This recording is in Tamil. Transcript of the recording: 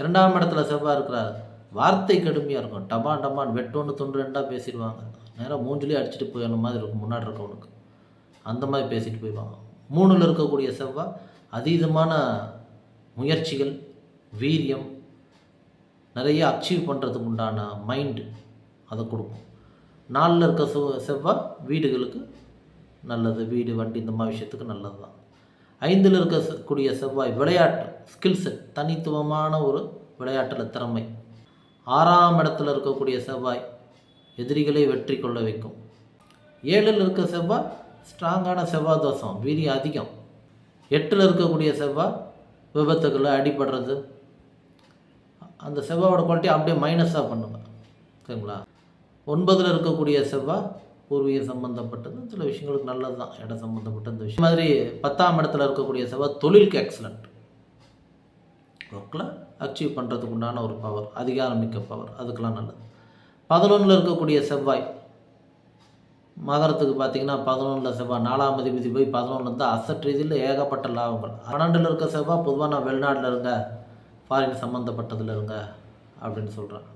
இரண்டாம் இடத்துல செவ்வாய் இருக்கிறார். வார்த்தை கடுமையாக இருக்கும். டபான் டபான் வெட்டோன்னு தொன்று ரெண்டாக பேசிடுவாங்க. நேராக மூஞ்சிலே அடிச்சுட்டு போயிடணும் மாதிரி இருக்கும். முன்னாடி இருக்கவனுக்கு. அந்த மாதிரி பேசிட்டு போயிடுவாங்க. மூணில் இருக்கக்கூடிய செவ்வாய் அதீதமான முயற்சிகள் வீரியம் நிறைய அச்சீவ் பண்ணுறதுக்கு உண்டான மைண்டு அதை கொடுக்கும். நாலில் இருக்க செவ்வாய் வீடுகளுக்கு நல்லது. வீடு வண்டி இந்த மாதிரி விஷயத்துக்கு நல்லது தான் ஐந்தில் இருக்கக்கூடிய செவ்வாய் விளையாட்டு ஸ்கில் செட் தனித்துவமான ஒரு விளையாட்டில் திறமை. ஆறாம் இடத்துல இருக்கக்கூடிய செவ்வாய் எதிரிகளை வெற்றி கொள்ள வைக்கும். ஏழில் இருக்க செவ்வாய் ஸ்ட்ராங்கான செவ்வாய் தோஷம் வீரியம் அதிகம். எட்டில் இருக்கக்கூடிய செவ்வாய் விபத்துக்களை அடிபடுறது. அந்த செவ்வாயோட குவாலிட்டி அப்படியே மைனஸாக பண்ணுங்க. சரிங்களா? ஒன்பதில் இருக்கக்கூடிய செவ்வாய் பூர்வீக சம்மந்தப்பட்டது சில விஷயங்களுக்கு நல்லது தான் இடம் சம்மந்தப்பட்ட இந்த விஷயம். மாதிரி பத்தாம் இடத்துல இருக்கக்கூடிய செவ்வாய் தொழிலுக்கு எக்ஸலண்ட் ஒர்க்கில் அச்சீவ் பண்ணுறதுக்கு உண்டான ஒரு பவர் அதிகாரம் மிக்க பவர் அதுக்கெல்லாம் நல்லது. பதினொன்றில் இருக்கக்கூடிய செவ்வாய் மகரத்துக்கு பார்த்தீங்கன்னா பதினொன்றில் செவ்வாய் நாலாம் அதிபதி போய் பதினொன்றுலேருந்து அசட் ரீதியில் ஏகப்பட்ட லாபங்கள். பன்னெண்டில் இருக்க செவ்வாய் பொதுவாக நான் வெளிநாட்டில் இருங்க ஃபாரின் சம்மந்தப்பட்டதில் இருங்க அப்படின்னு சொல்கிறேன்